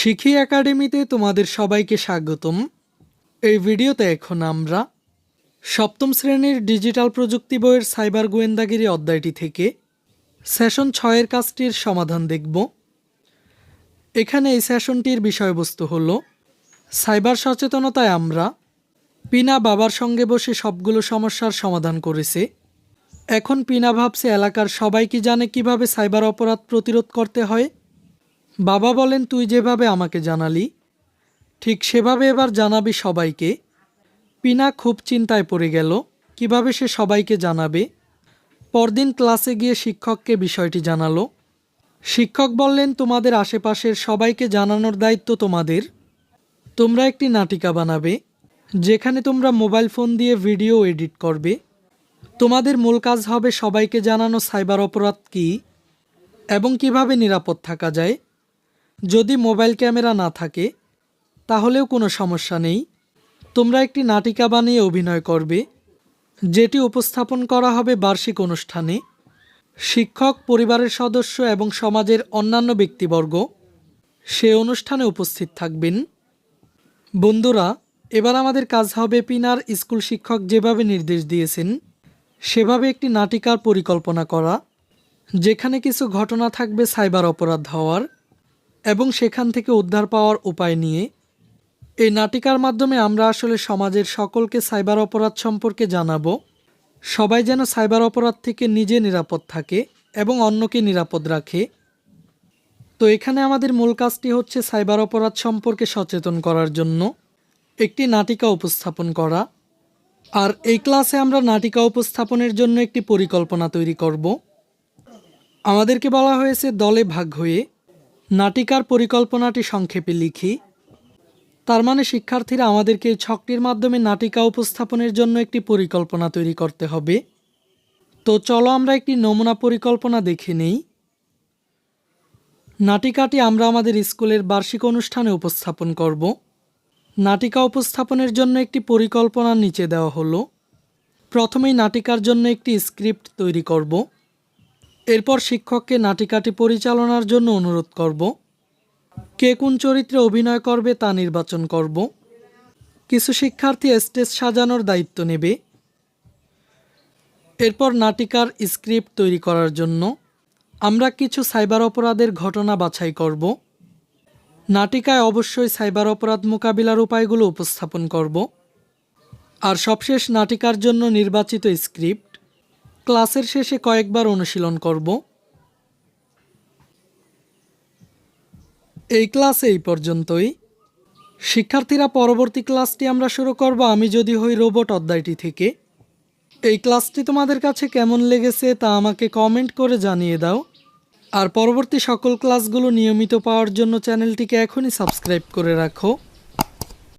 শিখি একাডেমিতে তোমাদের সবাইকে স্বাগতম। এই ভিডিওতে এখন আমরা সপ্তম শ্রেণির ডিজিটাল প্রযুক্তি বইয়ের সাইবার গোয়েন্দাগিরি অধ্যায়টি থেকে সেশন ছয়ের কাজটির সমাধান দেখব। এখানে এই সেশনটির বিষয়বস্তু হল, সাইবার সচেতনতায় আমরা পিনা বাবার সঙ্গে বসে সবগুলো সমস্যার সমাধান করেছে। এখন পিনা ভাবছে, এলাকার সবাই কি জানে কীভাবে সাইবার অপরাধ প্রতিরোধ করতে হয়? বাবা বলেন, তুই যেভাবে আমাকে জানালি, ঠিক সেভাবে এবার জানাবি সবাইকে। পিনা খুব চিন্তায় পড়ে গেল, কীভাবে সে সবাইকে জানাবে? পরদিন ক্লাসে গিয়ে শিক্ষককে বিষয়টি জানালো। শিক্ষক বললেন, তোমাদের আশেপাশের সবাইকে জানানোর দায়িত্ব তোমাদের। তোমরা একটি নাটিকা বানাবে, যেখানে তোমরা মোবাইল ফোন দিয়ে ভিডিও এডিট করবে। তোমাদের মূল কাজ হবে সবাইকে জানানো সাইবার অপরাধ কী এবং কীভাবে নিরাপদ থাকা যায়। যদি মোবাইল ক্যামেরা না থাকে, তাহলেও কোনো সমস্যা নেই। তোমরা একটি নাটিকা বানিয়ে অভিনয় করবে, যেটি উপস্থাপন করা হবে বার্ষিক অনুষ্ঠানে। শিক্ষক, পরিবারের সদস্য এবং সমাজের অন্যান্য ব্যক্তিবর্গ সে অনুষ্ঠানে উপস্থিত থাকবেন। বন্ধুরা, এবার আমাদের কাজ হবে পিনার স্কুল শিক্ষক যেভাবে নির্দেশ দিয়েছেন, সেভাবে একটি নাটিকার পরিকল্পনা করা, যেখানে কিছু ঘটনা থাকবে সাইবার অপরাধ হওয়ার। এবং সেখান থেকে উদ্ধার পাওয়ার উপায় নিয়ে। এই নাটিকার মাধ্যমে আমরা আসলে সমাজের সকলকে সাইবার অপরাধ সম্পর্কে জানাব। সবাই যেন সাইবার অপরাধ থেকে নিজে নিরাপদ থাকে এবং অন্যকে নিরাপদ রাখে। তো এখানে আমাদের মূল কাজটি হচ্ছে সাইবার অপরাধ সম্পর্কে সচেতন করার জন্য একটি নাটিকা উপস্থাপন করা। আর এই ক্লাসে আমরা নাটিকা উপস্থাপনের জন্য একটি পরিকল্পনা তৈরি করব। আমাদেরকে বলা হয়েছে দলে ভাগ হয়ে নাটিকার পরিকল্পনাটি সংক্ষেপে লিখি। তার মানে শিক্ষার্থীরা আমাদেরকে এই ছকটির মাধ্যমে নাটিকা উপস্থাপনের জন্য একটি পরিকল্পনা তৈরি করতে হবে। তো চলো আমরা একটি নমুনা পরিকল্পনা দেখে নেই। নাটিকাটি আমরা আমাদের স্কুলের বার্ষিক অনুষ্ঠানে উপস্থাপন করব। নাটিকা উপস্থাপনের জন্য একটি পরিকল্পনা নিচে দেওয়া হলো। প্রথমেই নাটিকার জন্য একটি স্ক্রিপ্ট তৈরি করব। এরপর শিক্ষককে নাটিকাটি পরিচালনার জন্য অনুরোধ করব। কে কোন চরিত্রে অভিনয় করবে তা নির্বাচন করব। কিছু শিক্ষার্থী স্টেজ সাজানোর দায়িত্ব নেবে। এরপর নাটিকার স্ক্রিপ্ট তৈরি করার জন্য আমরা কিছু সাইবার অপরাধের ঘটনা বাছাই করব। নাটিকায় অবশ্যই সাইবার অপরাধ মোকাবিলার উপায়গুলো উপস্থাপন করব। আর সবশেষ নাটিকার জন্য নির্বাচিত স্ক্রিপ্ট ক্লাসের শেষে কয়েকবার অনুশীলন করব। এই ক্লাসে এই পর্যন্তই। শিক্ষার্থীরা, পরবর্তী ক্লাসটি আমরা শুরু করব আমি যদি হই রোবট অধ্যায়টি থেকে। এই ক্লাসটি তোমাদের কাছে কেমন লেগেছে তা আমাকে কমেন্ট করে জানিয়ে দাও। আর পরবর্তী সকল ক্লাসগুলো নিয়মিত পাওয়ার জন্য চ্যানেলটিকে এখনই সাবস্ক্রাইব করে রাখো।